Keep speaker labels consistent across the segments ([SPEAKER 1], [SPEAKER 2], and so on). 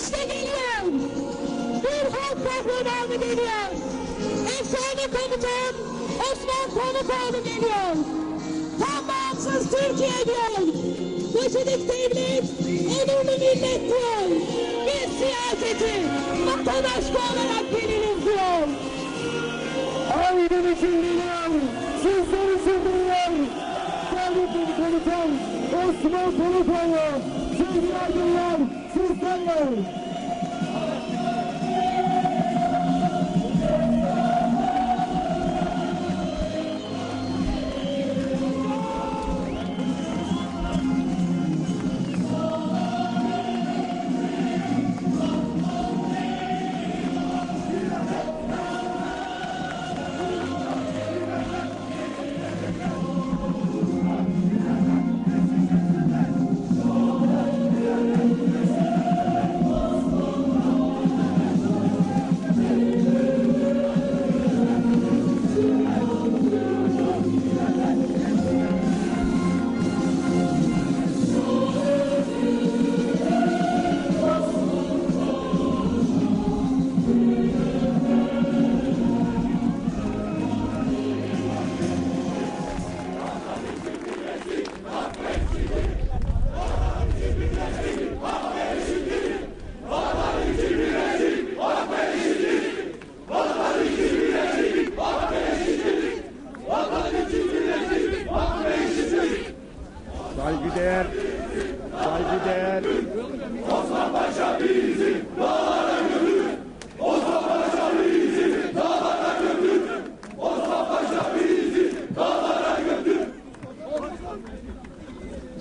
[SPEAKER 1] İşte geliyor. Bir halk kahramanı geliyor. Efsane komutan Osman Komutanı geliyor. Tam bağımsız Türkiye diyor. Başılık devlet, onurlu millet diyor. Biz siyaseti vatan aşkı olarak biliriz diyor.
[SPEAKER 2] Aydın için geliyor. Sizler için geliyor. Devletin komutan Osman Komutanı. Sevgili aydınlar
[SPEAKER 3] Monday.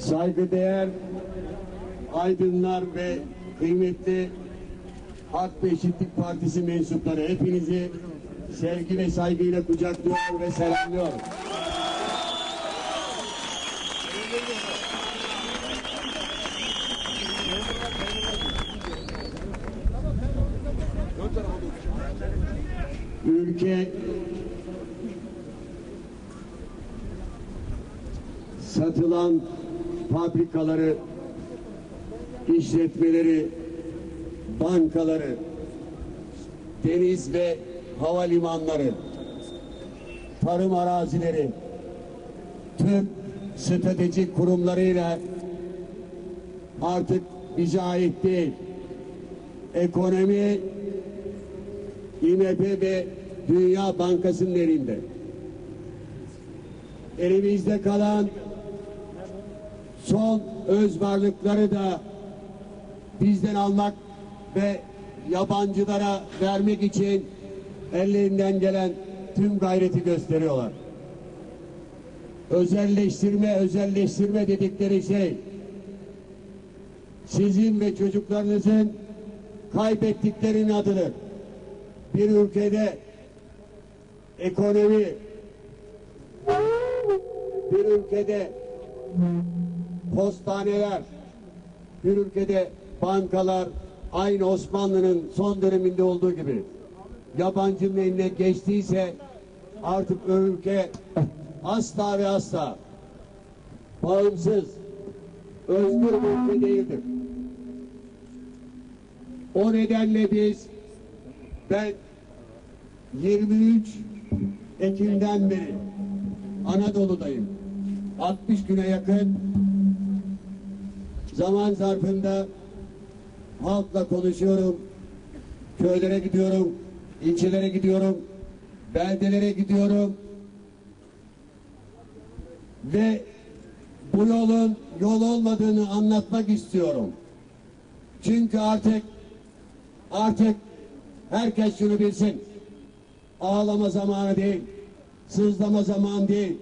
[SPEAKER 2] Saygıdeğer aydınlar ve kıymetli Hak ve Eşitlik Partisi mensupları hepinizi sevgi ve saygıyla kucaklıyor ve selamlıyorum. Ülke satılan fabrikaları, işletmeleri, bankaları, deniz ve havalimanları, tarım arazileri, tüm stratejik kurumlarıyla artık bize ait değil. Ekonomi IMF ve Dünya Bankası'nın elinde. Elimizde kalan son öz varlıkları da bizden almak ve yabancılara vermek için ellerinden gelen tüm gayreti gösteriyorlar. Özelleştirme, özelleştirme dedikleri şey sizin ve çocuklarınızın kaybettiklerinin adıdır. Bir ülkede ekonomi bir ülkede postaneler, bir ülkede bankalar aynı Osmanlı'nın son döneminde olduğu gibi yabancının eline geçtiyse artık o ülke asla ve asla bağımsız, özgür bir ülke değildir. O nedenle biz ben 23 Ekim'den beri Anadolu'dayım. 60 güne yakın zaman zarfında halkla konuşuyorum. Köylere gidiyorum, ilçelere gidiyorum, beldelere gidiyorum. Ve bu yolun yol olmadığını anlatmak istiyorum. Çünkü artık artık herkes şunu bilsin. Ağlama zamanı değil, sızlama zamanı değil,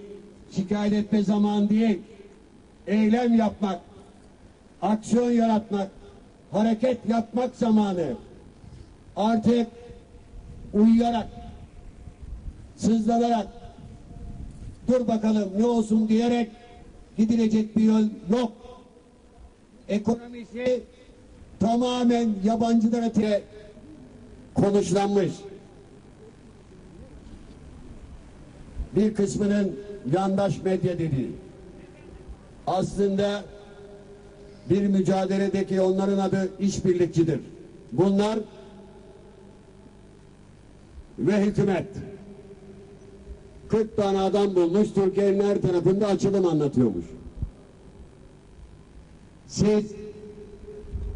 [SPEAKER 2] şikayet etme zamanı değil. Eylem yapmak, aksiyon yaratmak, hareket yapmak zamanı. Artık uyuyarak, sızlanarak, dur bakalım ne olsun diyerek gidilecek bir yol yok. Ekonomisi tamamen yabancılara te- konuşlanmış. Bir kısmının yandaş medya dediği. Aslında bir mücadeledeki onların adı işbirlikçidir. Bunlar ve hükümet 40 tane adam bulmuş Türkiye'nin her tarafında açılım anlatıyormuş. Siz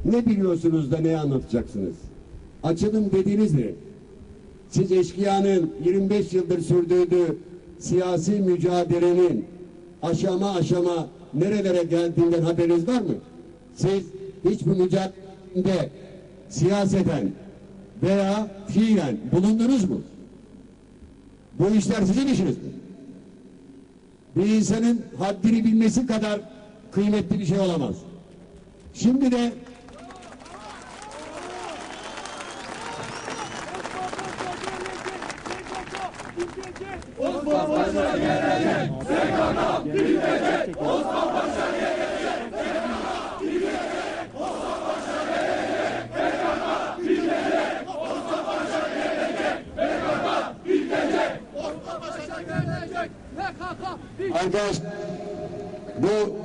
[SPEAKER 2] ne biliyorsunuz da ne anlatacaksınız? Açılım dediğiniz ne? Siz eşkıyanın 25 yıldır sürdürdüğü siyasi mücadelenin aşama aşama nerelere geldiğinden haberiniz var mı? Siz hiç bu mücadelede siyaseten veya fiilen bulundunuz mu? Bu işler sizin işiniz mi? Bir insanın haddini bilmesi kadar kıymetli bir şey olamaz. Şimdi de Arkadaş bu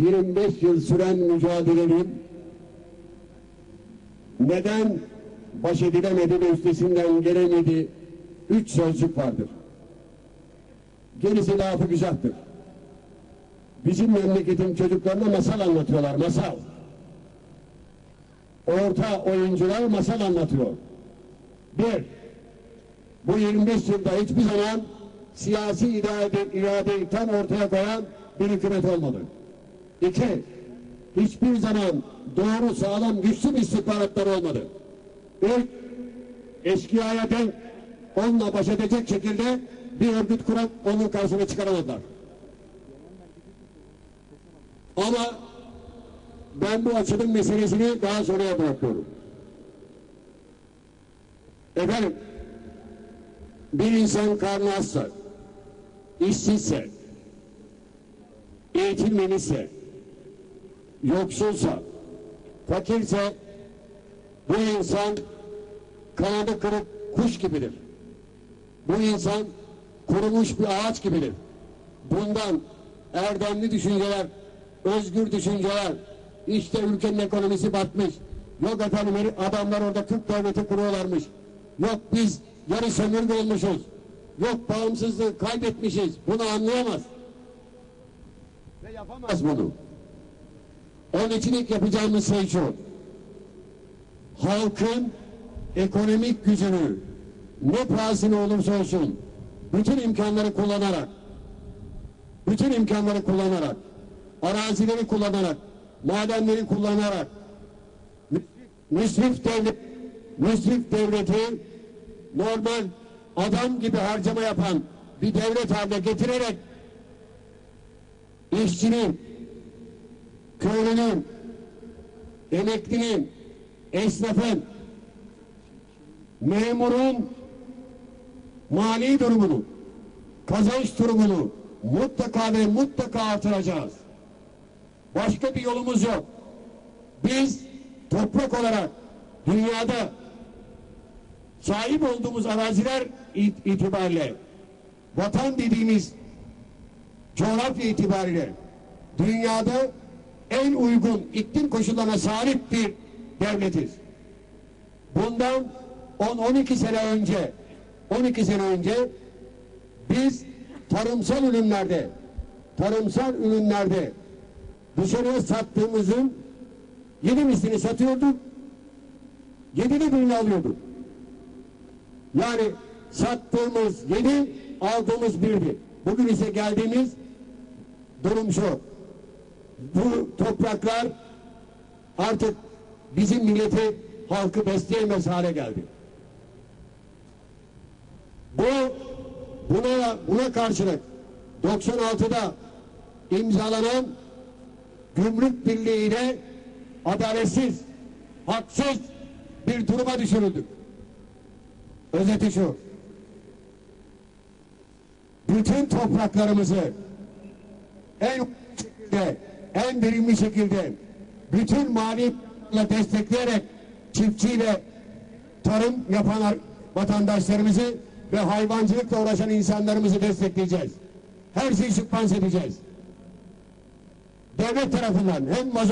[SPEAKER 2] 25 yıl süren mücadelenin neden baş edilemedi ve üstesinden gelemedi üç sözcük vardır. Gerisi lafı güzeldir. Bizim memleketin çocuklarına masal anlatıyorlar, masal. Orta oyuncular masal anlatıyor. Bir, bu 25 yılda hiçbir zaman siyasi irade, iradeyi tam ortaya koyan bir hükümet olmadı. İki, hiçbir zaman doğru, sağlam, güçlü bir istihbaratlar olmadı. Üç, eşkıyaya denk onunla baş edecek şekilde bir örgüt kuran onun karşısına çıkaramadılar. Ama ben bu açılım meselesini daha sonraya bırakıyorum. Efendim, bir insan karnı açsa, işsizse, eğitilmemişse, yoksulsa, fakirse bu insan kanadı kırık kuş gibidir. Bu insan kurumuş bir ağaç gibidir. Bundan erdemli düşünceler, özgür düşünceler, işte ülkenin ekonomisi batmış. Yok efendim adamlar orada Türk devleti kuruyorlarmış. Yok biz yarı sömürge olmuşuz. Yok bağımsızlığı kaybetmişiz. Bunu anlayamaz. Ve yapamaz bunu. Onun için ilk yapacağımız şey şu. Halkın ekonomik gücünü ne pahasına olursa olsun bütün imkanları kullanarak bütün imkanları kullanarak arazileri kullanarak madenleri kullanarak müsrif devlet müsrif devleti normal adam gibi harcama yapan bir devlet haline getirerek işçinin, köylünün, emeklinin, esnafın, memurun mali durumunu, kazanç durumunu mutlaka ve mutlaka artıracağız. Başka bir yolumuz yok. Biz toprak olarak dünyada sahip olduğumuz araziler it- itibariyle vatan dediğimiz coğrafya itibariyle dünyada en uygun iklim koşullarına sahip bir devletiz. Bundan 10-12 sene önce 12 sene önce biz tarımsal ürünlerde tarımsal ürünlerde dışarıya sattığımızın yedi mislini satıyorduk yedide birini alıyorduk. Yani sattığımız yedi, aldığımız birdi. Bugün ise geldiğimiz durum şu. Bu topraklar artık bizim milleti, halkı besleyemez hale geldi. Bu buna buna karşılık 96'da imzalanan gümrük birliğiyle adaletsiz, haksız bir duruma düşürüldük. Özeti şu. Bütün topraklarımızı en şekilde, en verimli şekilde bütün mali destekleyerek çiftçiyle tarım yapan ar- vatandaşlarımızı ve hayvancılıkla uğraşan insanlarımızı destekleyeceğiz. Her şeyi sübvanse edeceğiz. Devlet tarafından hem mazot